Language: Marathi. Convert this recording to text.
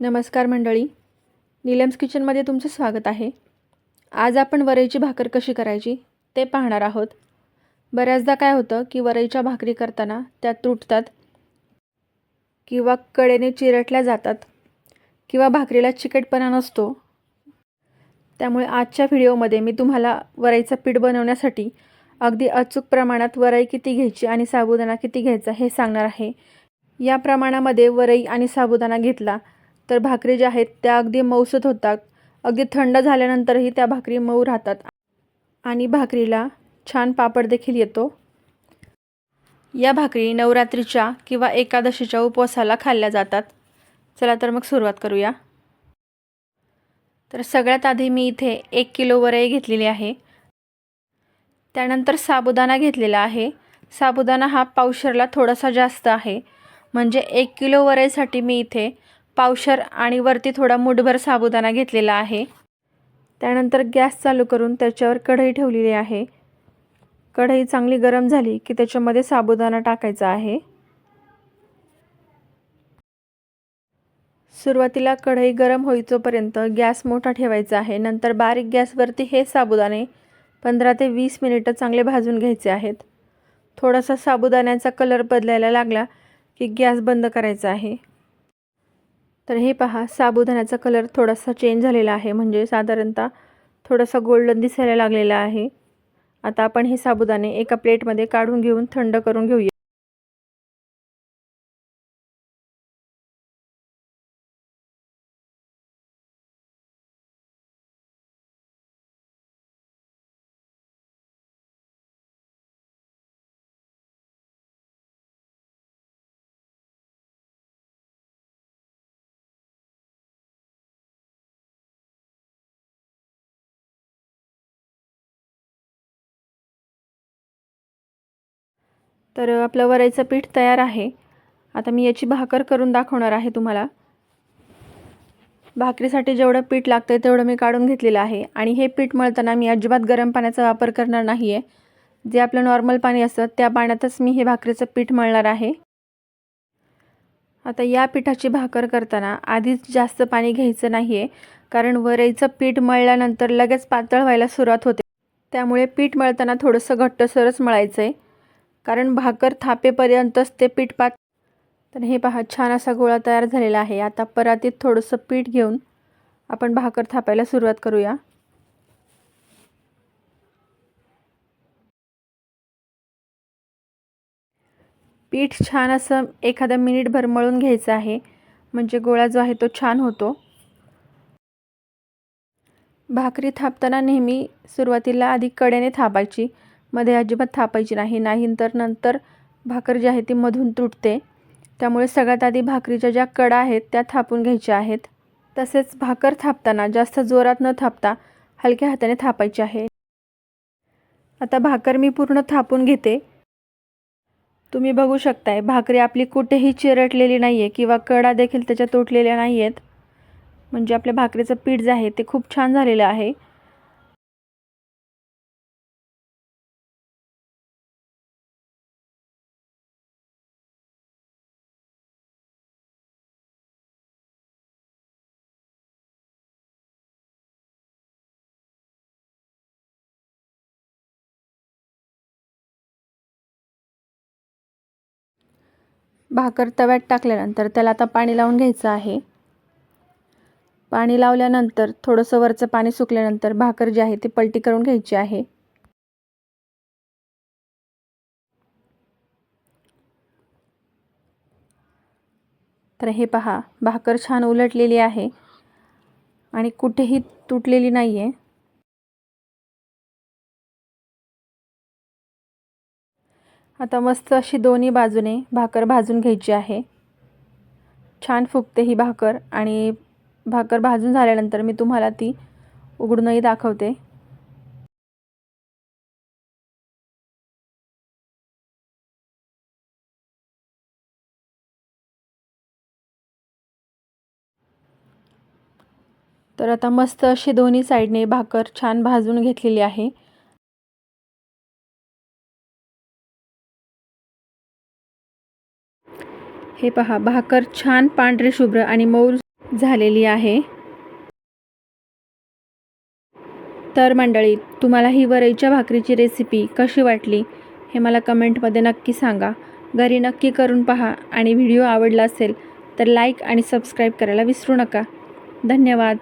नमस्कार मंडळी. नीलम्स किचनमध्ये तुमचं स्वागत आहे. आज आपण वरईची भाकर कशी करायची ते पाहणार आहोत. बऱ्याचदा काय होतं की वरईच्या भाकरी करताना त्या तुटतात किंवा कडेने चिरटल्या जातात किंवा भाकरीला चिकटपणा नसतो. त्यामुळे आजच्या व्हिडिओमध्ये मी तुम्हाला वरईचं पीठ बनवण्यासाठी अगदी अचूक प्रमाणात वरई किती घ्यायची आणि साबुदाणा किती घ्यायचा हे सांगणार आहे. या प्रमाणामध्ये वरई आणि साबुदाणा घेतला तर भाकरी ज्या आहेत त्या अगदी मऊसत होतात. अगदी थंड झाल्यानंतरही त्या भाकरी मऊ राहतात. आणि भाकरीला छान पापड देखील येतो. या भाकरी नवरात्रीच्या किंवा एकादशीच्या उपवासाला खाल्ल्या जातात. चला तर मग सुरुवात करूया. तर सगळ्यात आधी मी इथे एक किलो वरई घेतलेली आहे. त्यानंतर साबुदाणा घेतलेला आहे. साबुदाणा हा पावशरला थोडासा जास्त आहे. म्हणजे एक किलो वरईसाठी मी इथे पावशर आणि वरती थोडा मुठभर साबुदाणा घेतलेला आहे. त्यानंतर गॅस चालू करून त्याच्यावर कढई ठेवलेली आहे. कढई चांगली गरम झाली की त्याच्यामध्ये साबुदाणा टाकायचा आहे. सुरुवातीला कढई गरम होईतोपर्यंत गॅस मोठा ठेवायचा आहे. नंतर बारीक गॅसवरती हे साबुदाणे पंधरा ते वीस मिनिटं चांगले भाजून घ्यायचे आहेत. थोडासा साबुदाण्याचा कलर बदलायला लागला की गॅस बंद करायचा आहे. तर हे पहा साबुदाण्याचा कलर थोडासा चेंज झालेला आहे. म्हणजे साधारणतः थोडासा गोल्डन दिसायला लागलेला आहे. आता आपण हे साबुदाणे एका प्लेटमध्ये काढून घेऊन थंड करून घेऊया. तर आपलं वरायचं पीठ तयार आहे. आता मी याची भाकर करून दाखवणार आहे तुम्हाला. भाकरीसाठी जेवढं पीठ लागतं आहे तेवढं मी काढून घेतलेलं आहे. आणि हे पीठ मळताना मी अजिबात गरम पाण्याचा वापर करणार नाही आहे जे आपलं नॉर्मल पाणी असतं त्या पाण्यातच मी हे भाकरीचं पीठ मळणार आहे. आता या पिठाची भाकर करताना आधीच जास्त पाणी घ्यायचं नाही आहे कारण वरईचं पीठ मळल्यानंतर लगेच पातळ व्हायला सुरुवात होते. त्यामुळे पीठ मळताना थोडंसं घट्टसरच मळायचं आहे कारण भाकर थापेपर्यंतच ते पीठ पात तर हे पहा छान असा गोळा तयार झालेला आहे. आता परातीत थोडंसं पीठ घेऊन आपण भाकर थापायला सुरुवात करूया. पीठ छान असं एखादा मिनिटभर मळून घ्यायचं आहे. म्हणजे गोळा जो आहे तो छान होतो. भाकरी थापताना नेहमी सुरुवातीला आधी कडेने थापायची. मध्ये अजिबात थापायची नाही. नाही तर नंतर भाकर जी आहे ती मधून तुटते. त्यामुळे सगळ्यात आधी भाकरीच्या ज्या कडा आहेत त्या थापून घ्यायच्या आहेत. तसेच भाकर थापताना जास्त जोरात न थापता हलक्या हाताने थापायची आहे. आता भाकर मी पूर्ण थापून घेते. तुम्ही बघू शकताय भाकरी आपली कुठेही चिरटलेली नाही आहे किंवा कडा देखील त्याच्या तुटलेल्या नाही आहेत म्हणजे आपल्या भाकरीचं पीठ जे आहे ते खूप छान झालेलं आहे. भाकर तव्यात टाकल्यानंतर त्याला आता पाणी लावून घ्यायचं आहे. पाणी लावल्यानंतर थोडंसं वरचं पाणी सुकल्यानंतर भाकर जी आहे ती पलटी करून घ्यायची आहे. तर हे पहा भाकर छान उलटलेली आहे आणि कुठेही तुटलेली नाही आहे आता मस्त अशी दोन्ही बाजूने भाकर भाजून घ्यायची आहे. छान फुगते ही भाकर आणि भाकर भाजून झाल्यानंतर मी तुम्हाला ती उघडूनही दाखवते. तर आता मस्त अशी दोन्ही साईडने भाकर छान भाजून घेतलेली आहे. हे पहा भाकर छान पांढरे शुभ्र आणि मऊ झालेली आहे. तर मंडळी तुम्हाला ही वरईच्या भाकरीची रेसिपी कशी वाटली हे मला कमेंटमध्ये नक्की सांगा. घरी नक्की करून पहा आणि व्हिडिओ आवडला असेल तर लाईक आणि सबस्क्राईब करायला विसरू नका. धन्यवाद.